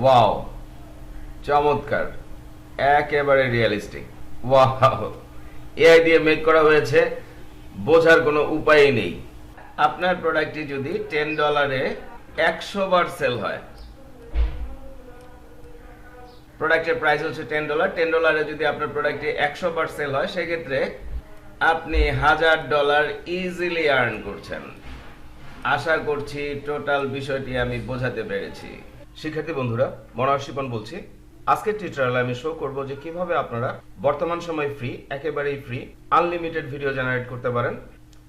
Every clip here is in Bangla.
ওয়াও চমৎকার। একেবারে রিয়েলিস্টিক ওয়াও এআই দিয়ে মেক করা হয়েছে, বোঝার কোনো উপায়ই নেই। আপনার প্রোডাক্টটি যদি টেন ডলারে একশো বার সেল হয় প্রোডাক্টের প্রাইস হচ্ছে টেন ডলার টেন ডলারে যদি আপনার প্রোডাক্টে একশো বার সেল হয়, সেক্ষেত্রে আপনি হাজার ডলার ইজিলি আর্ন করছেন। আশা করছি টোটাল বিষয়টি আমি বোঝাতে পেরেছি। শিক্ষার্থী বন্ধুরা শিপন বলছি। আজকের টিউটোরিয়ালে আমি শো করব যে কীভাবে আপনারা বর্তমান সময় ফ্রি একেবারেই ফ্রি আনলিমিটেড ভিডিও জেনারেট করতে পারেন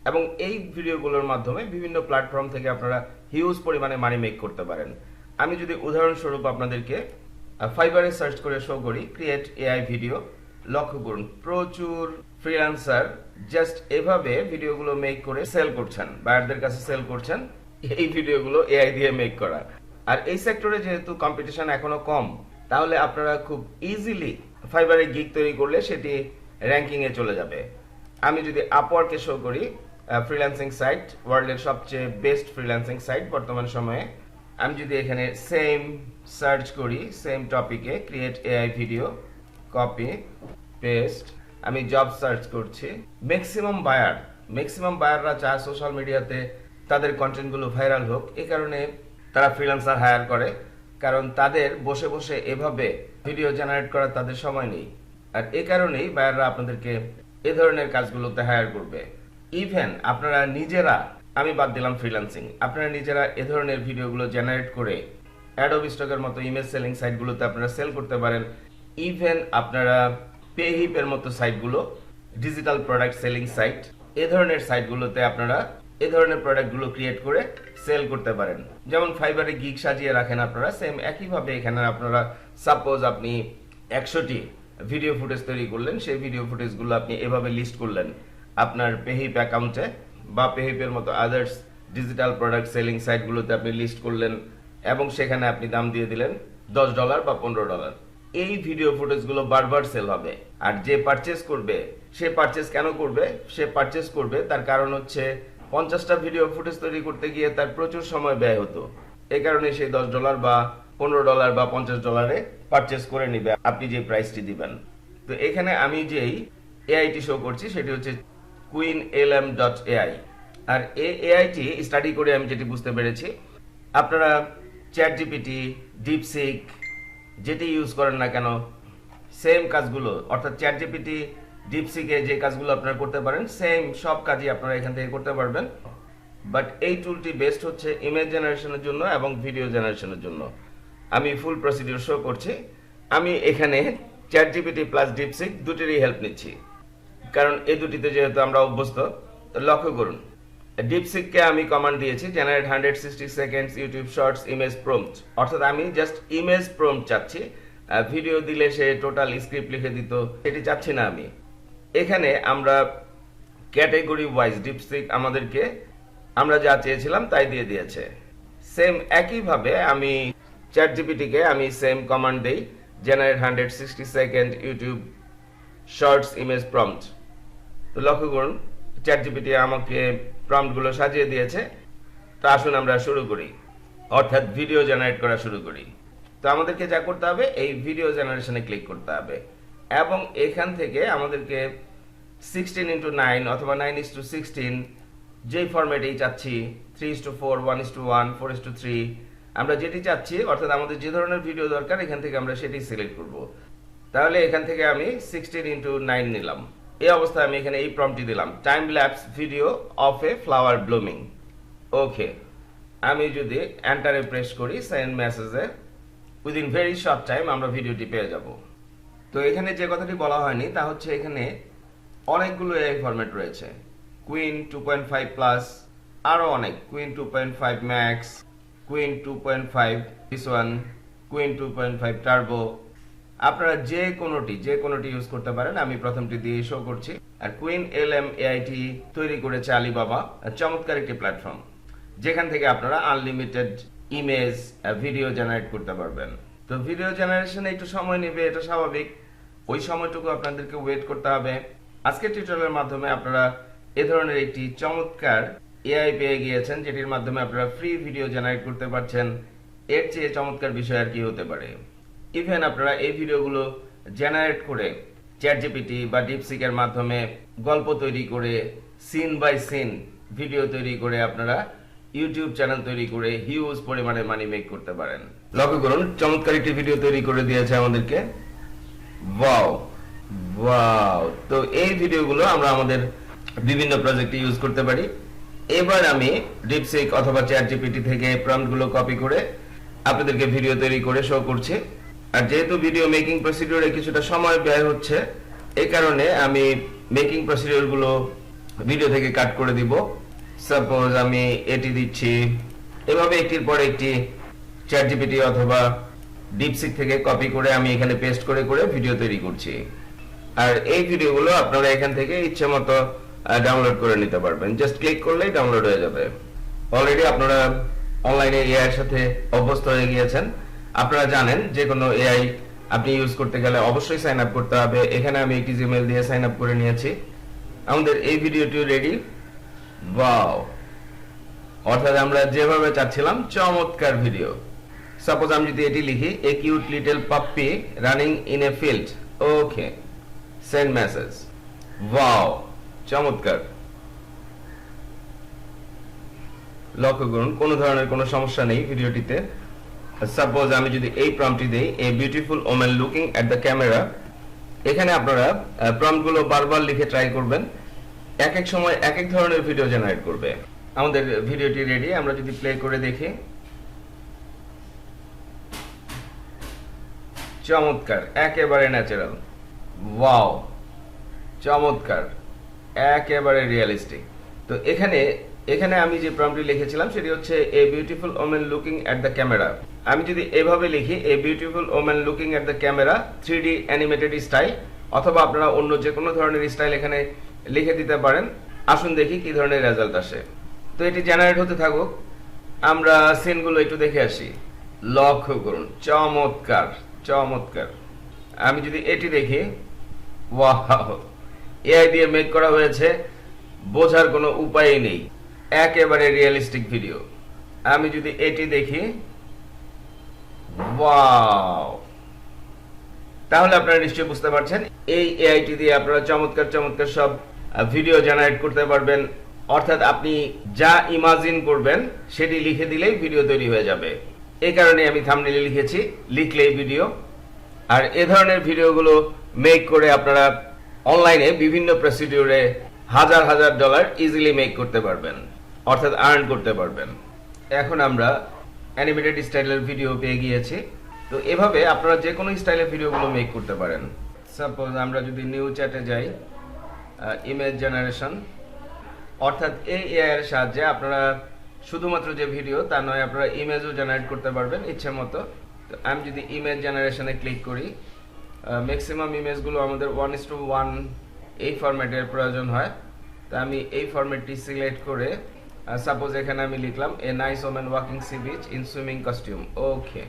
এবং এই ভিডিওগুলোর মাধ্যমে বিভিন্ন প্ল্যাটফর্ম থেকে আপনারা হিউজ পরিমাণে মানি মেক করতে পারেন। আমি যদি উদাহরণস্বরূপ আপনাদেরকে ফাইবারে সার্চ করে শো করি ক্রিয়েট এআই ভিডিও লক্ষ্য করুন, প্রচুর ফ্রিল্যান্সার জাস্ট এভাবে ভিডিওগুলো মেক করে সেল করছেন বায়ারদের কাছে সেল করছেন, এই ভিডিওগুলো এআই দিয়ে মেক করা। আর এই সেক্টরে যেহেতু কম্পিটিশন এখনও কম, তাহলে আপনারা খুব ইজিলি ফাইবারে গিগ তৈরি করলে সেটি র্যাঙ্কিং এ চলে যাবে। আমি যদি আপওয়ার্কে শো করি ফ্রিল্যান্সিং সাইট ওয়ার্ল্ডের সবচেয়ে বেস্ট ফ্রিল্যান্সিং সাইট বর্তমান সময়ে, আমি যদি এখানে সেম সার্চ করি সেম টপিকে create AI video copy paste আমি জব সার্চ করছি। ম্যাক্সিমাম বায়ার ম্যাক্সিমাম বায়াররা চায় সোশ্যাল মিডিয়াতে তাদের কন্টেন্টগুলো ভাইরাল হোক এই কারণে তারা ফ্রিল্যান্সার হায়ার করে, কারণ তাদের বসে বসে এভাবে ভিডিও জেনারেট করার তাদের সময় নেই। আর এ কারণেই বায়াররা আপনাদেরকে এ ধরনের কাজগুলোতে হায়ার করবে। ইভেন আপনারা নিজেরা, আমি বাদ দিলাম ফ্রিল্যান্সিং আপনারা নিজেরা এ ধরনের ভিডিওগুলো জেনারেট করে অ্যাডোব স্টকের মতো ইমেজ সেলিং সাইটগুলোতে আপনারা সেল করতে পারেন। ইভেন আপনারা পেহিপের মতো সাইটগুলো ডিজিটাল প্রোডাক্ট সেলিং সাইট এ ধরনের সাইটগুলোতে আপনারা এ ধরনের প্রোডাক্টগুলো ক্রিয়েট করে সেল করতে পারেন। যেমন ফাইবারে গিগ সাজিয়ে রাখেন আপনারা সেম একইভাবে এখানে আপনারা সাপোজ আপনি একশোটি ভিডিও ফুটেজ তৈরি করলেন, সেই ভিডিও ফুটেজগুলো আপনি এভাবে লিস্ট করলেন। আপনার পেহিপ অ্যাকাউন্টে বা পেহিপের মতো আদার্স ডিজিটাল প্রোডাক্ট সেলিং সাইটগুলোতে আপনি লিস্ট করলেন এবং সেখানে আপনি দাম দিয়ে দিলেন দশ ডলার বা পনেরো ডলার এই ভিডিও ফুটেজগুলো বারবার সেল হবে। আর যে পারচেস করবে, সে পারচেস কেন করবে? সে পারচেস করবে, তার কারণ হচ্ছে পঞ্চাশটা ভিডিও ফুটেজ তৈরি করতে গিয়ে তার প্রচুর সময় ব্যয় হতো। এ কারণে সে দশ ডলার বা পনেরো ডলার বা পঞ্চাশ ডলারে পারচেস করে নিবে, আপনি যে প্রাইসটি দিবেন। তো এখানে আমি যেই এআইটি শো করছি, সেটি হচ্ছে Qwen L M dot AI আর এই এআইটি স্টাডি করে আমি যেটি বুঝতে পেরেছি, আপনারা চ্যাট জিপিটি ডিপসিক যেটি ইউজ করেন না কেন সেম কাজগুলো, অর্থাৎ চ্যাট জিপিটি ডিপসিকে যে কাজগুলো আপনারা করতে পারেন সেম সব কাজই আপনারা এখান থেকে করতে পারবেন। বাট এই টুলটি বেস্ট হচ্ছে ইমেজ জেনারেশনের জন্য এবং ভিডিও জেনারেশনের জন্য। আমি ফুল প্রসিডিউর শো করছি। আমি এখানে চ্যাট জিপিটি প্লাস ডিপসিক দুটিরই হেল্প নিচ্ছি। কারণ এই দুটিতে যেহেতু আমরা অভ্যস্ত, তো লক্ষ্য করুন। ডিপসিককে আমি কমান্ড দিয়েছি generate hundred sixty seconds YouTube shorts image prompt অর্থাৎ আমি জাস্ট ইমেজ প্রম্পট চাচ্ছি। ভিডিও দিলে সে টোটাল স্ক্রিপ্ট লিখে দিত। সেটি চাচ্ছি না আমি। এখানে আমরা ক্যাটেগরি ওয়াইজ ডিপস্টিক আমাদেরকে, আমরা যা চেয়েছিলাম তাই দিয়ে দিয়েছে। সেম একইভাবে আমি চ্যাট জিপিটিকে আমি সেম কমান্ড দেই, generate hundred sixty second YouTube shorts image prompt. তো লক্ষ্য করুন চ্যাট জিপিটি আমাকে প্রম্পটগুলো সাজিয়ে দিয়েছে। তো আসুন আমরা শুরু করি। অর্থাৎ ভিডিও জেনারেট করা শুরু করি। তো আমাদেরকে যা করতে হবে, এই ভিডিও জেনারেশনে ক্লিক করতে হবে। এবং এখান থেকে আমাদেরকে সিক্সটিন ইন্টু নাইন অথবা নাইন ইস টু সিক্সটিন যেই ফরম্যাটেই চাচ্ছি three is to four one is to one four is to three আমরা যেটি চাচ্ছি, অর্থাৎ আমাদের যে ধরনের ভিডিও দরকার, এখান থেকে আমরা সেটি সিলেক্ট করব। তাহলে এখান থেকে আমি সিক্সটিন ইন্টু নাইন নিলাম। এই অবস্থায় আমি এখানে এই প্রম্পটি দিলাম। Time lapse video of a flower blooming okay আমি যদি এন্টারে প্রেস করি সেন্ড মেসেজে উইদিন ভেরি শর্ট টাইম আমরা ভিডিওটি পেয়ে যাব। তো এখানে যে কথাটি বলা হয়নি, তা হচ্ছে এখানে অনেকগুলো এই ফরম্যাট রয়েছে। Qwen two point five plus আরও অনেক। Qwen two point five max Qwen two point five this one Qwen two point five turbo আপনারা যে কোনোটি যে কোনোটি ইউজ করতে পারেন, আমি প্রথমটি দিয়ে শো করছি। আর কুইন এল এম এআইটি তৈরি করেছে আলিবাবা চমৎকার একটি প্ল্যাটফর্ম যেখান থেকে আপনারা আনলিমিটেড ইমেজ ভিডিও জেনারেট করতে পারবেন। তো ভিডিও জেনারেশনে একটু সময় নেবে, এটা স্বাভাবিক। ওই সময়টুকু আপনাদেরকে ওয়েট করতে হবে। আজকের টিউটোরিয়ালের মাধ্যমে আপনারা এ ধরনের একটি চমৎকার এআই পেয়ে গিয়েছেন, যেটির মাধ্যমে আপনারা ফ্রি ভিডিও জেনারেট করতে পারছেন। এর চেয়ে চমৎকার বিষয় আর কি হতে পারে? ইভেন আপনারা এই ভিডিওগুলো জেনারেট করে চ্যাট জিপিটি বা ডিপসিকের মাধ্যমে গল্প তৈরি করে সিন বাই সিন ভিডিও তৈরি করে আপনারা ইউটিউব চ্যানেল তৈরি করে হিউজ পরিমাণে মানি মেক করতে পারেন। লক্ষ্য করুন, চমৎকার একটি ভিডিও তৈরি করে দিয়েছে আমাদেরকে। ওয়াও ওয়াও তো এই ভিডিওগুলো আমরা আমাদের বিভিন্ন প্রজেক্টে ইউজ করতে পারি। এবার আমি ডিপসিক অথবা চ্যাট থেকে প্রম্পটগুলো কপি করে আপনাদেরকে ভিডিও তৈরি করে শো করছি। আর যেহেতু ভিডিও মেকিং প্রসিডিওরে কিছুটা সময় ব্যয় হচ্ছে এই কারণে আমি মেকিং প্রসিডিওরগুলো ভিডিও থেকে কাট করে দিব। সাপোজ আমি এটি দিচ্ছি, এভাবে একটির পর একটি চ্যাট জিপিটি অথবা ডিপসিক থেকে কপি করে আমি এখানে পেস্ট করে করে ভিডিও তৈরি করছি। আর এই ভিডিওগুলো আপনারা এখান থেকে ইচ্ছে মতো ডাউনলোড করে নিতে পারবেন। জাস্ট ক্লিক করলেই ডাউনলোড হয়ে যাবে। অলরেডি আপনারা অনলাইনে এআই সাথে অভ্যস্ত হয়ে গিয়েছেন। আপনারা জানেন যে কোনো এআই আপনি ইউজ করতে গেলে অবশ্যই সাইন আপ করতে হবে। এখানে আমি একটি জিমেল দিয়ে সাইন আপ করে নিয়েছি। আমাদের এই ভিডিওটি রেডি ওয়াও অর্থাৎ আমরা যেভাবে চাচ্ছিলাম, চমৎকার ভিডিও সাপোজ আমি যদি এটি লিখি a cute little puppy running in a field okay send message. Wow, চমৎকার। লক্ষ্য করুন, কোনো ধরনের কোনো সমস্যা নেই ভিডিওটিতে। সাপোজ আমি যদি এই প্রম্পটি দেই a beautiful women looking at the camera এখানে আপনারা প্রম্পটগুলো বারবার লিখে ট্রাই করবেন। এক এক সময় এক এক ধরনের ভিডিও জেনারেট করবে। আমাদের ভিডিওটি রেডি আমরা যদি প্লে করে দেখি। চমৎকার, একেবারে ন্যাচারাল ওয়াও চমৎকার। একেবারে রিয়েলিস্টিক তো এখানে এখানে আমি যে প্রম্পটটি লিখেছিলাম, সেটি হচ্ছে a beautiful women looking at the camera আমি যদি এভাবে লিখি a beautiful women looking at the camera three D animated style অথবা আপনারা অন্য যে কোনো ধরনের স্টাইল এখানে লিখে দিতে পারেন, আসুন দেখি কি ধরনের রেজাল্ট আসে। তো এটি জেনারেট হতে থাকুক। আমরা সিনগুলো একটু দেখে আসি। লক্ষ্য করুন, চমৎকার চমৎকার। আমি যদি এটি দেখি এআই দিয়ে মেক করা হয়েছে, বোঝার কোনো উপায়ই নেই। একেবারে রিয়েলিস্টিক ভিডিও আমি যদি এটি দেখি তাহলে আপনারা নিশ্চয়ই বুঝতে পারছেন, এই এআইটি দিয়ে আপনারা চমৎকার চমৎকার সব ভিডিও জেনারেট করতে পারবেন। অর্থাৎ আপনি যা ইমাজিন করবেন, সেটি লিখে দিলেই ভিডিও তৈরি হয়ে যাবে। এই কারণে আমি থামনেলে লিখেছি, লিখলেই ভিডিও আর এ ধরনের ভিডিওগুলো মেক করে আপনারা অনলাইনে বিভিন্ন প্রসিডিউরে হাজার হাজার ডলার ইজিলি মেক করতে পারবেন, অর্থাৎ আর্ন করতে পারবেন। এখন আমরা অ্যানিমেটেড স্টাইলের ভিডিও পেয়ে গিয়েছি। তো এভাবে আপনারা যে কোনো স্টাইলের ভিডিওগুলো মেক করতে পারেন। সাপোজ আমরা যদি নিউ চ্যাটে যাই ইমেজ জেনারেশন অর্থাৎ এই এআই এর সাহায্যে আপনারা শুধুমাত্র যে ভিডিও তা নয় আপনারা ইমেজও জেনারেট করতে পারবেন ইচ্ছে মতো। তো আমি যদি ইমেজ জেনারেশনে ক্লিক করি ম্যাক্সিমাম ইমেজগুলো আমাদের ওয়ান ইস টু ওয়ান এই ফরম্যাটের প্রয়োজন হয়। তো আমি এই ফরম্যাটটি সিলেক্ট করে সাপোজ এখানে আমি লিখলাম a nice women walking sea beach in swimming costume okay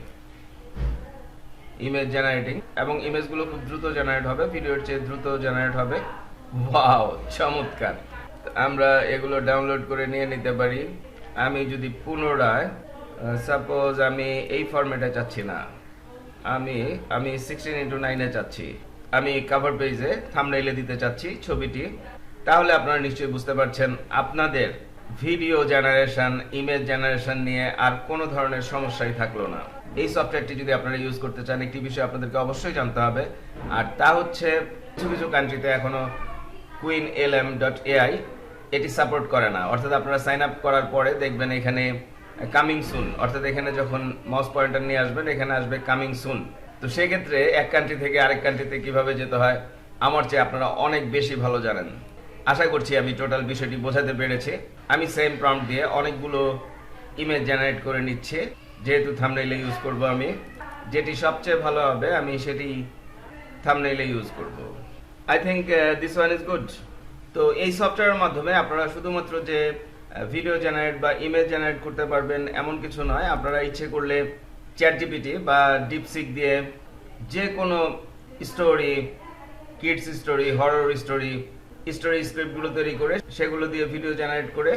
image generating এবং ইমেজগুলো খুব দ্রুত জেনারেট হবে ভিডিওর চেয়ে দ্রুত জেনারেট হবে। ওয়াও চমৎকার। আমরা এগুলো ডাউনলোড করে নিয়ে নিতে পারি। আমি যদি পুনরায় সাপোজ আমি এই ফরম্যাটে চাচ্ছি না। আমি আমি সিক্সটিন ইন্টু নাইনে চাচ্ছি আমি কাভার পেজে থামনেইলে দিতে চাচ্ছি ছবিটি। তাহলে আপনারা নিশ্চয়ই বুঝতে পারছেন, আপনাদের ভিডিও জেনারেশন ইমেজ জেনারেশন নিয়ে আর কোনো ধরনের সমস্যাই থাকল না। এই সফটওয়্যারটি যদি আপনারা ইউজ করতে চান, একটি বিষয় আপনাদেরকে অবশ্যই জানতে হবে। আর তা হচ্ছে, কিছু কিছু কান্ট্রিতে এখনও Qwen L M dot AI এটি সাপোর্ট করে না। অর্থাৎ আপনারা সাইন আপ করার পরে দেখবেন এখানে কামিং সুন অর্থাৎ এখানে যখন মাউস পয়েন্টার নিয়ে আসবেন, এখানে আসবে কামিং সুন তো সেক্ষেত্রে এক কান্ট্রি থেকে আরেক কান্ট্রিতে কীভাবে যেতে হয়? আমার চেয়ে আপনারা অনেক বেশি ভালো জানেন। আশা করছি আমি টোটাল বিষয়টি বোঝাতে পেরেছি। আমি সেম প্রম্পট দিয়ে অনেকগুলো ইমেজ জেনারেট করে নিচ্ছি। যেহেতু থামনেইলে ইউজ করব আমি। যেটি সবচেয়ে ভালো হবে, আমি সেটি থামনেইলে ইউজ করব। I think this one is good তো এই সফটওয়্যারের মাধ্যমে আপনারা শুধুমাত্র যে ভিডিও জেনারেট বা ইমেজ জেনারেট করতে পারবেন, এমন কিছু নয়। আপনারা ইচ্ছে করলে চ্যাট জিপিটি বা ডিপসিক দিয়ে যে কোনো story kids story horror story story স্ক্রিপ্টগুলো তৈরি করে সেগুলো দিয়ে ভিডিও জেনারেট করে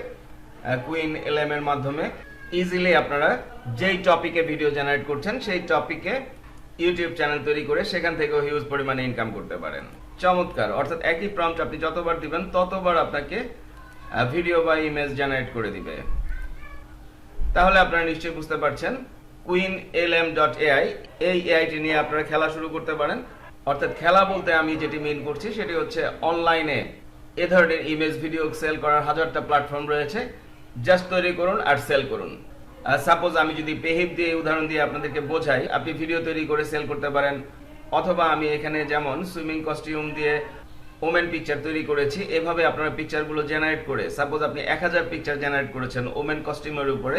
কুইন এলএম এর মাধ্যমে ইজিলি আপনারা যেই টপিকে ভিডিও জেনারেট করছেন, সেই টপিকে ইউটিউব চ্যানেল তৈরি করে সেখান থেকেও হিউজ পরিমাণে ইনকাম করতে পারেন। চমৎকার! অর্থাৎ একই প্রম্পট আপনি যতবার দিবেন, ততবার আপনাকে ভিডিও বা ইমেজ জেনারেট করে দিবে। তাহলে আপনারা নিশ্চয়ই বুঝতে পারছেন Qwen L M dot AI এই এআইটি নিয়ে আপনারা খেলা শুরু করতে পারেন। অর্থাৎ খেলা বলতে আমি যেটি মিন করছি, সেটি হচ্ছে অনলাইনে এ ধরনের ইমেজ ভিডিও সেল করার হাজারটা প্ল্যাটফর্ম রয়েছে। জাস্ট তৈরি করুন আর সেল করুন। সাপোজ আমি যদি পেহিপ দিয়ে উদাহরণ দিয়ে আপনাদেরকে বোঝাই, আপনি ভিডিও তৈরি করে সেল করতে পারেন। অথবা আমি এখানে যেমন সুইমিং কস্টিউম দিয়ে ওমেন পিকচার তৈরি করেছি। এভাবে আপনারা পিকচারগুলো জেনারেট করে সাপোজ আপনি এক হাজার পিকচার জেনারেট করেছেন ওমেন কস্টিউমের উপরে,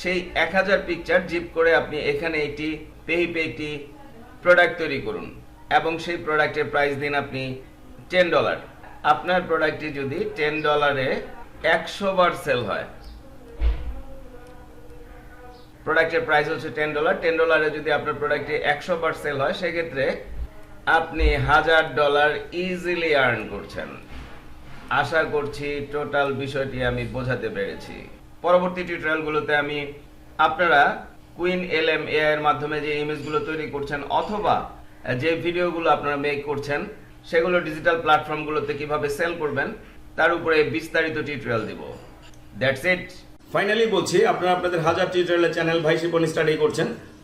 সেই এক হাজার পিকচার জিপ করে আপনি এখানে একটি পেহিপে একটি প্রোডাক্ট তৈরি করুন। এবং সেই প্রোডাক্টের প্রাইস দিন আপনি টেন ডলার আপনার প্রোডাক্টটি যদি টেন ডলারে একশো বার সেল হয় প্রোডাক্টের প্রাইস হচ্ছে টেন ডলার টেন ডলারে যদি আপনার প্রোডাক্টে একশো বার সেল হয়, সেক্ষেত্রে আপনি হাজার ডলার ইজিলি আর্ন করছেন। আশা করছি টোটাল বিষয়টি আমি বোঝাতে পেরেছি। পরবর্তী টিউটোরিয়ালগুলোতে আমি আপনারা কুইন এল এম এর মাধ্যমে যে ইমেজগুলো তৈরি করছেন অথবা যে ভিডিওগুলো আপনারা মেক করছেন, সেগুলো ডিজিটাল প্ল্যাটফর্মগুলোতে কীভাবে সেল করবেন, তার উপরে বিস্তারিত টিউটোরিয়াল দিব। দ্যাটস ইট ফাইনালি বলছি, আপনারা আপনাদের হাজার টিউটোরিয়ালের চ্যানেল ভাই শিপন স্টাডি করছেন।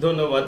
ধন্যবাদ